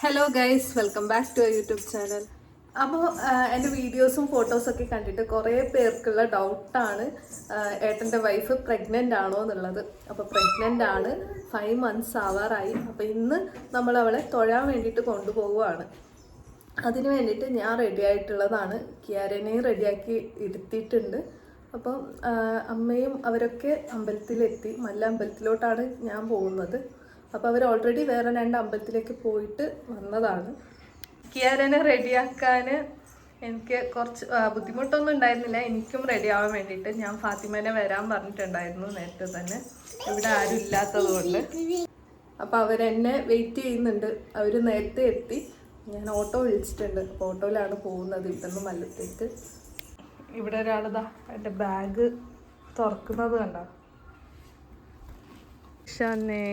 Hello guys welcome back to YouTube channel അപ്പോൾ എന്റെ വീഡിയോസും ഫോട്ടോസൊക്കെ കണ്ടിട്ട് കുറേ പേർക്കുള്ള ഡൗട്ടാണ് ഏട്ടന്റെ വൈഫ് പ്രഗ്നന്റ് ആണോ എന്നുള്ളത് അപ്പോൾ പ്രഗ്നന്റ് ആണ്. ഫൈവ് മന്ത്സ് ആവാറായി. അപ്പോൾ ഇന്ന് നമ്മൾ അവളെ തൊഴാൻ വേണ്ടിയിട്ട് കൊണ്ടുപോവുകയാണ്. അതിന് വേണ്ടിയിട്ട് ഞാൻ റെഡി ആയിട്ടുള്ളതാണ്. കിയാരനെയും റെഡിയാക്കി ഇരുത്തിയിട്ടുണ്ട്. അപ്പം അമ്മയും അവരൊക്കെ അമ്പലത്തിലെത്തി. മല്ല അമ്പലത്തിലോട്ടാണ് ഞാൻ പോകുന്നത്. അപ്പോൾ അവർ ഓൾറെഡി വേറെ രണ്ട് അമ്പലത്തിലേക്ക് പോയിട്ട് വന്നതാണ്. കിയാരനെ റെഡിയാക്കാൻ എനിക്ക് കുറച്ച് ബുദ്ധിമുട്ടൊന്നും ഉണ്ടായിരുന്നില്ല. എനിക്കും റെഡി ആവാൻ വേണ്ടിയിട്ട് ഞാൻ ഫാത്തിമേനെ വരാൻ പറഞ്ഞിട്ടുണ്ടായിരുന്നു നേരത്തെ തന്നെ. ഇവിടെ ആരും ഇല്ലാത്തതുകൊണ്ട്. അപ്പോൾ അവരെന്നെ വെയിറ്റ് ചെയ്യുന്നുണ്ട്. അവർ നേരത്തെ എത്തി. ഞാൻ ഓട്ടോ വിളിച്ചിട്ടുണ്ട്. അപ്പോൾ ഓട്ടോയിലാണ് പോകുന്നത് ഇവിടുന്ന് മല്ലത്തേക്ക് ഇവിടെ ഒരാളിതാ എന്റെ ബാഗ് തുറക്കുന്നത് കണ്ട? ഷന്നേ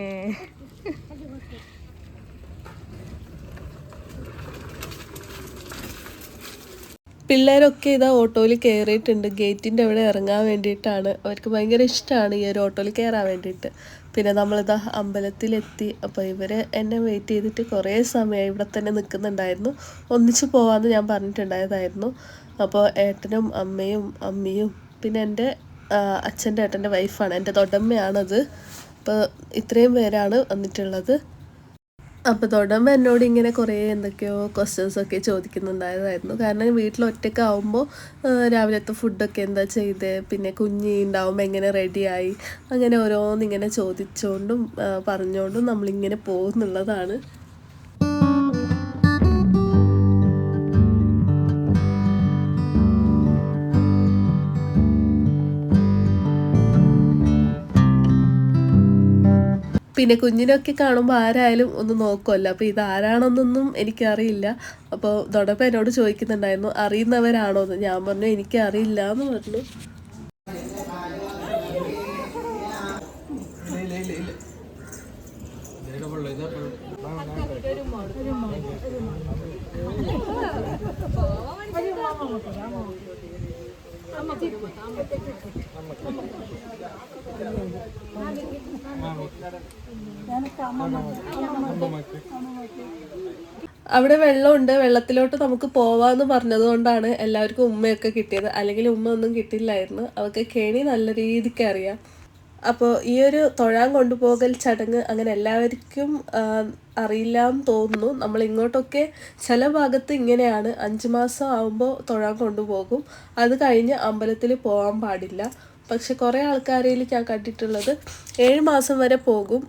പിള്ളേരൊക്കെ ഇതാ ഓട്ടോയിൽ കയറിയിട്ടുണ്ട്. ഗേറ്റിന്റെ അവിടെ ഇറങ്ങാൻ വേണ്ടിയിട്ടാണ്. അവർക്ക് ഭയങ്കര ഇഷ്ടമാണ് ഈ ഒരു ഓട്ടോയിൽ കയറാൻ വേണ്ടിയിട്ട്. പിന്നെ നമ്മളിതാ അമ്പലത്തിലെത്തി. അപ്പോൾ ഇവർ എന്നെ വെയിറ്റ് ചെയ്തിട്ട് കുറേ സമയമായി ഇവിടെ തന്നെ നിൽക്കുന്നുണ്ടായിരുന്നു. ഒന്നിച്ച് പോകാമെന്ന് ഞാൻ പറഞ്ഞിട്ടുണ്ടായതായിരുന്നു. അപ്പോൾ ഏട്ടനും അമ്മയും അമ്മിയും പിന്നെ എന്റെ അച്ഛന്റെ ഏട്ടന്റെ വൈഫാണ് എന്റെ തൊടമ്മയാണത് അപ്പോൾ ഇത്രയും പേരാണ് വന്നിട്ടുള്ളത്. അപ്പോൾ തുടങ്ങുമ്പോൾ എന്നോട് ഇങ്ങനെ കുറേ എന്തൊക്കെയോ ക്വസ്റ്റ്യൻസ് ഒക്കെ ചോദിക്കുന്നുണ്ടായതായിരുന്നു. കാരണം വീട്ടിൽ ഒറ്റയ്ക്ക് ആവുമ്പോൾ രാവിലത്തെ ഫുഡൊക്കെ എന്താ ചെയ്തത് പിന്നെ കുഞ്ഞി ഉണ്ടാവുമ്പോൾ എങ്ങനെ റെഡിയായി അങ്ങനെ ഓരോന്നിങ്ങനെ ചോദിച്ചുകൊണ്ടും പറഞ്ഞുകൊണ്ടും നമ്മളിങ്ങനെ പോകുന്നുള്ളതാണ്. പിന്നെ കുഞ്ഞിനൊക്കെ കാണുമ്പോൾ ആരായാലും ഒന്ന് നോക്കുമല്ലോ അപ്പോൾ ഇതാരാണെന്നൊന്നും എനിക്കറിയില്ല. അപ്പോൾ തുടപ്പ് എന്നോട് ചോദിക്കുന്നുണ്ടായിരുന്നു അറിയുന്നവരാണോ എന്ന് ഞാൻ പറഞ്ഞു എനിക്കറിയില്ല എന്ന് പറഞ്ഞു. അവിടെ വെള്ളമുണ്ട്. വെള്ളത്തിലോട്ട് നമുക്ക് പോവാന്ന് പറഞ്ഞതുകൊണ്ടാണ് എല്ലാവർക്കും ഉമ്മയൊക്കെ കിട്ടിയത്. അല്ലെങ്കിൽ ഉമ്മ ഒന്നും കിട്ടില്ലായിരുന്നു. അവൾക്ക് കെണി നല്ല രീതിക്ക് അറിയാം. അപ്പോൾ ഈ ഒരു തൊഴാൻ കൊണ്ടുപോകൽ ചടങ്ങ് അങ്ങനെ എല്ലാവർക്കും അറിയില്ല എന്ന് തോന്നുന്നു. നമ്മൾ ഇങ്ങോട്ടൊക്കെ ചില ഭാഗത്ത് ഇങ്ങനെയാണ്. അഞ്ച് മാസം ആകുമ്പോൾ തൊഴാൻ കൊണ്ടുപോകും. അത് കഴിഞ്ഞ് അമ്പലത്തിൽ പോകാൻ പാടില്ല. പക്ഷെ കുറേ ആൾക്കാരിൽ ഞാൻ കണ്ടിട്ടുള്ളത് ഏഴ് മാസം വരെ പോകും.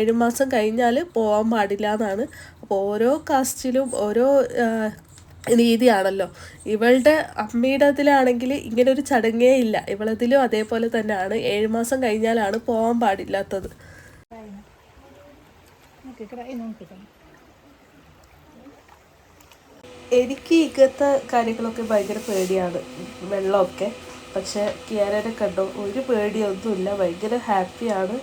ഏഴ് മാസം കഴിഞ്ഞാൽ പോകാൻ പാടില്ല എന്നാണ് അപ്പോൾ ഓരോ കാസ്റ്റിലും ഓരോ രീതിയാണല്ലോ. ഇവളുടെ അമ്മയുടെ ഇതിലാണെങ്കിൽ ഇങ്ങനെ ഒരു ചടങ്ങേ ഇല്ല. ഇവളതിലും അതേപോലെ തന്നെയാണ്. ഏഴ് മാസം കഴിഞ്ഞാലാണ് പോകാൻ പാടില്ലാത്തത്. എനിക്ക് ഇങ്ങനത്തെ കാര്യങ്ങളൊക്കെ ഭയങ്കര പേടിയാണ്. വെള്ളമൊക്കെ. പക്ഷെ കിയാരനെ കണ്ടോ. ഒരു പേടിയൊന്നുമില്ല. ഭയങ്കര ഹാപ്പിയാണ്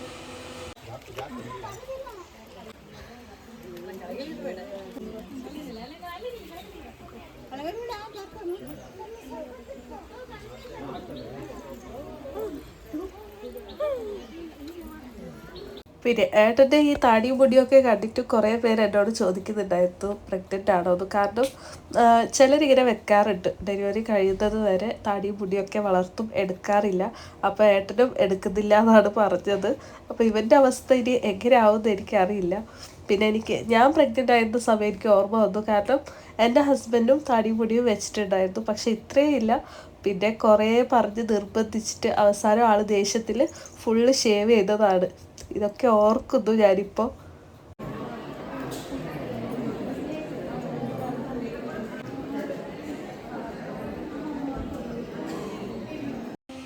പിന്നെ ഏട്ടന്റെ ഈ താടിയും മുടിയൊക്കെ കണ്ടിട്ട് കുറേ പേര് എന്നോട് ചോദിക്കുന്നുണ്ടായിരുന്നു പ്രഗ്നന്റ് ആണോ? എന്ന്. കാരണം ചിലരിങ്ങനെ വെക്കാറുണ്ട്. ഡെലിവറി കഴിയുന്നത് വരെ താടിയും മുടിയൊക്കെ വളർത്തും എടുക്കാറില്ല. അപ്പോൾ ഏട്ടനും എടുക്കുന്നില്ല എന്നാണ് പറഞ്ഞത്. അപ്പോൾ ഇവന്റെ അവസ്ഥ ഇനി എങ്ങനെ ആവുമെന്ന് എനിക്കറിയില്ല. പിന്നെ എനിക്ക് ഞാൻ പ്രഗ്നന്റ് ആയിരുന്ന സമയം എനിക്ക് ഓർമ്മ വന്നു. കാരണം എന്റെ ഹസ്ബൻഡും താടിയും മുടിയും വെച്ചിട്ടുണ്ടായിരുന്നു. പക്ഷെ ഇത്രയും ഇല്ല. പിന്നെ കുറേ പറഞ്ഞ് നിർബന്ധിച്ചിട്ട് അവസാനം ആൾ ദേഷ്യത്തിൽ ഫുള്ള് ഷേവ് ചെയ്തതാണ്. ഇതൊക്കെ ഓർക്കുന്നു ഞാനിപ്പോൾ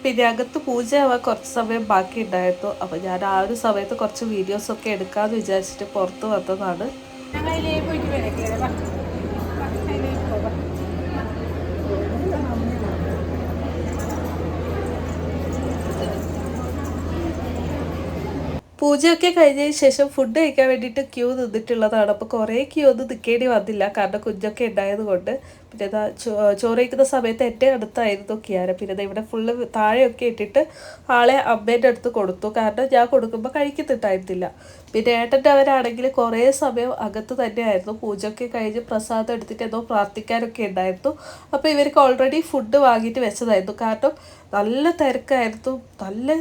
പിന്നെ അകത്ത് പൂജയാവാൻ കുറച്ച് സമയം ബാക്കി ഉണ്ടായിരുന്നു അപ്പോൾ ഞാൻ ആ ഒരു സമയത്ത് കുറച്ച് വീഡിയോസ് ഒക്കെ എടുക്കാന്ന് വിചാരിച്ചിട്ട് പുറത്ത് വന്നതാണ്. പൂജയൊക്കെ കഴിഞ്ഞതിന് ശേഷം ഫുഡ് കഴിക്കാൻ വേണ്ടിയിട്ട് ക്യൂ നിന്നിട്ടുള്ളതാണ്. അപ്പോൾ കുറേ ക്യൂ ഒന്നും നിൽക്കേണ്ടി വന്നില്ല. കാരണം കുഞ്ഞൊക്കെ ഉണ്ടായത് കൊണ്ട് പിന്നെ ഇതാ ചോറ് കഴിക്കുന്ന സമയത്ത് എന്റെ അടുത്തായിരുന്നു കിയാര. പിന്നെ ഇവിടെ ഫുള്ള് താഴെയൊക്കെ ഇട്ടിട്ട് ആളെ അമ്മേന്റെ അടുത്ത് കൊടുത്തു. കാരണം ഞാൻ കൊടുക്കുമ്പോൾ കഴിക്കുന്നുണ്ടായിരുന്നില്ല പിന്നെ ഏട്ടന്റെ അവരാണെങ്കിൽ കുറേ സമയം അകത്ത് തന്നെയായിരുന്നു. പൂജയൊക്കെ കഴിഞ്ഞ് പ്രസാദം എടുത്തിട്ട് എന്തോ പ്രാർത്ഥിക്കാനൊക്കെ ഉണ്ടായിരുന്നു. അപ്പോൾ ഇവർക്ക് ഓൾറെഡി ഫുഡ് വാങ്ങിയിട്ട് വെച്ചതായിരുന്നു. കാരണം നല്ല തിരക്കായിരുന്നു. നല്ല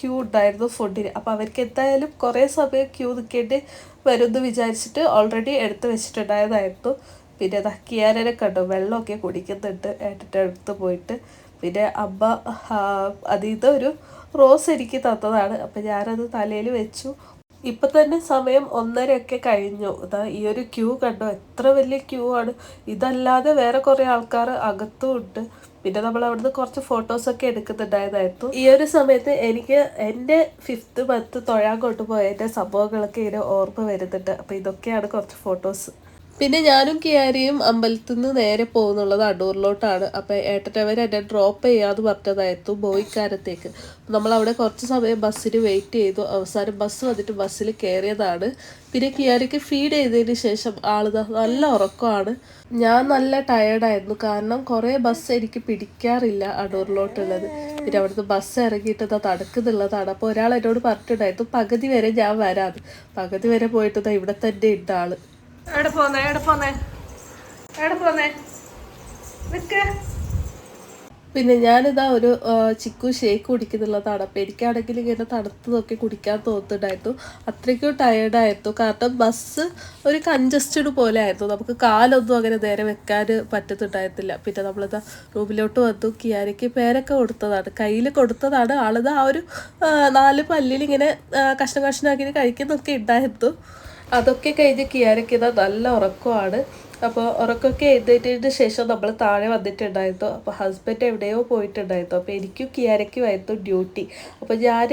ക്യൂ ഉണ്ടായിരുന്നു ഫുഡിന് അപ്പോൾ അവർക്ക് എന്തായാലും കുറേ സമയം ക്യൂ നിൽക്കേണ്ടി വരുമെന്ന് വിചാരിച്ചിട്ട് ഓൾറെഡി എടുത്ത് വെച്ചിട്ടുണ്ടായതായിരുന്നു. പിന്നെ കിയാരനെ കണ്ടു. വെള്ളമൊക്കെ കുടിക്കുന്നുണ്ട് ഏട്ടന്റെ അടുത്ത് പോയിട്ട്. പിന്നെ അമ്മ നിന്ന് ഒരു റോസ് എനിക്ക് തന്നതാണ്. അപ്പം ഞാനത് തലയിൽ വെച്ചു. ഇപ്പം തന്നെ സമയം ഒന്നരയൊക്കെ കഴിഞ്ഞു. ഇതാ ഈ ഒരു ക്യൂ കണ്ടോ? എത്ര വലിയ ക്യൂ ആണ്. ഇതല്ലാതെ വേറെ കുറേ ആൾക്കാർ അകത്തും ഉണ്ട്. പിന്നെ നമ്മൾ അവിടുന്ന് കുറച്ച് ഫോട്ടോസൊക്കെ എടുക്കുന്നുണ്ടായതായിരുന്നു. ഈ ഒരു സമയത്ത് എനിക്ക് എന്റെ ഫിഫ്ത്ത് മന്ത് തൊഴാൻ കൊണ്ടുപോയതിന്റെ സംഭവങ്ങളൊക്കെ ഇങ്ങനെ ഓർമ്മ വരുന്നുണ്ട്. അപ്പോൾ ഇതൊക്കെയാണ് കുറച്ച് ഫോട്ടോസ് പിന്നെ ഞാനും കിയാരിയും അമ്പലത്തിൽ നിന്ന് നേരെ പോകുന്നുള്ളത് അടൂറിലോട്ടാണ് അപ്പോൾ ഏട്ടറ്റവർ എന്നെ ഡ്രോപ്പ് ചെയ്യാമെന്ന് പറഞ്ഞതായിരുന്നു ബോയിക്കാരത്തേക്ക്. നമ്മൾ അവിടെ കുറച്ച് സമയം ബസ്സിന് വെയിറ്റ് ചെയ്തു. അവസാനം ബസ് വന്നിട്ട് ബസ്സിൽ കയറിയതാണ്. പിന്നെ കിയാരിക്ക് ഫീഡ് ചെയ്തതിന് ശേഷം ആൾ നല്ല ഉറക്കമാണ്. ഞാൻ നല്ല ടയേർഡായിരുന്നു കാരണം കുറേ ബസ് എനിക്ക് പിടിക്കാറില്ല അടൂറിലോട്ടുള്ളത് പിന്നെ അവിടുന്ന് ബസ് ഇറങ്ങിയിട്ട് തടക്കുന്നുള്ളതാണ് അപ്പോൾ ഒരാൾ എന്നോട് പറഞ്ഞിട്ടുണ്ടായിരുന്നു പകുതി വരെ ഞാൻ വരാം. പകുതി വരെ പോയിട്ട് ഇവിടെ തന്നെ ഉണ്ട് എവിടെ പോന്നേ? എവിടെ പോന്നേ? എവിടെ പോന്നേ? നിക്ക്. പിന്നെ ഞാനിതാ ഒരു ചിക്കു ഷേക്ക് കുടിക്കുന്നുള്ളതാണ്. അപ്പം എനിക്കാണെങ്കിൽ ഇങ്ങനെ തണുത്തതൊക്കെ കുടിക്കാൻ തോന്നുന്നുണ്ടായിരുന്നു. അത്രയ്ക്കും ടയേർഡായിരുന്നു കാരണം ബസ് ഒരു കഞ്ചസ്റ്റഡ് പോലെ ആയിരുന്നു. നമുക്ക് കാലൊന്നും അങ്ങനെ നേരെ വെക്കാൻ പറ്റുന്നുണ്ടായിരുന്നില്ല. പിന്നെ നമ്മളിതാ റൂമിലോട്ട് വന്നു. കിയാരയ്ക്ക് പേരൊക്കെ കൊടുത്തതാണ്. കയ്യിൽ കൊടുത്തതാണ്. ആളിത് ആ ഒരു നാല് പല്ലിൽ ഇങ്ങനെ കഷ്ണം കഷ്ണമാക്കി കഴിക്കുന്നൊക്കെ ഉണ്ടായിരുന്നു. അതൊക്കെ കഴിഞ്ഞ് കിയാരക്കിത നല്ല ഉറക്കമാണ്. അപ്പോൾ ഉറക്കമൊക്കെ എഴുന്നേറ്റതിന് ശേഷം നമ്മൾ താഴെ വന്നിട്ടുണ്ടായിരുന്നു. അപ്പോൾ ഹസ്ബൻഡ് എവിടെയോ പോയിട്ടുണ്ടായിരുന്നു. അപ്പോൾ എനിക്കും കിയാരയ്ക്കുമായിരുന്നു ഡ്യൂട്ടി അപ്പോൾ ഞാൻ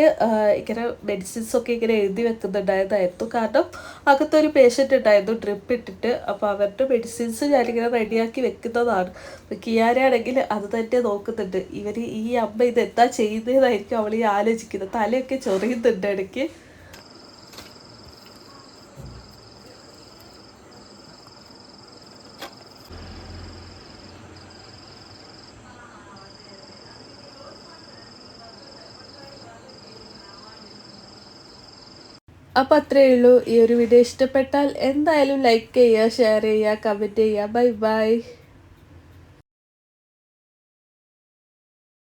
ഇങ്ങനെ മെഡിസിൻസ് ഒക്കെ ഇങ്ങനെ എഴുതി വെക്കുന്നുണ്ടായതായിരുന്നു കാരണം അകത്തൊരു പേഷ്യന്റ് ഉണ്ടായിരുന്നു ഡ്രിപ്പ് ഇട്ടിട്ട്. അപ്പോൾ അവരുടെ മെഡിസിൻസ് ഞാനിങ്ങനെ റെഡിയാക്കി വെക്കുന്നതാണ്. അപ്പോൾ കിയാരാണെങ്കിൽ അത് തന്നെ നോക്കുന്നുണ്ട്. ഇവർ ഈ അമ്മ എന്താ ചെയ്യുന്നതായിരിക്കും അവൾ ഈ ആലോചിക്കുന്നത്. തലയൊക്കെ ചൊറിയുന്നുണ്ട് ഇടയ്ക്ക്. അപ്പോൾ അത്രയേ ഉള്ളൂ. ഈ ഒരു വീഡിയോ ഇഷ്ടപ്പെട്ടാൽ എന്തായാലും ലൈക്ക് ചെയ്യുക ഷെയർ ചെയ്യുക കമന്റ് ചെയ്യുക. Bye bye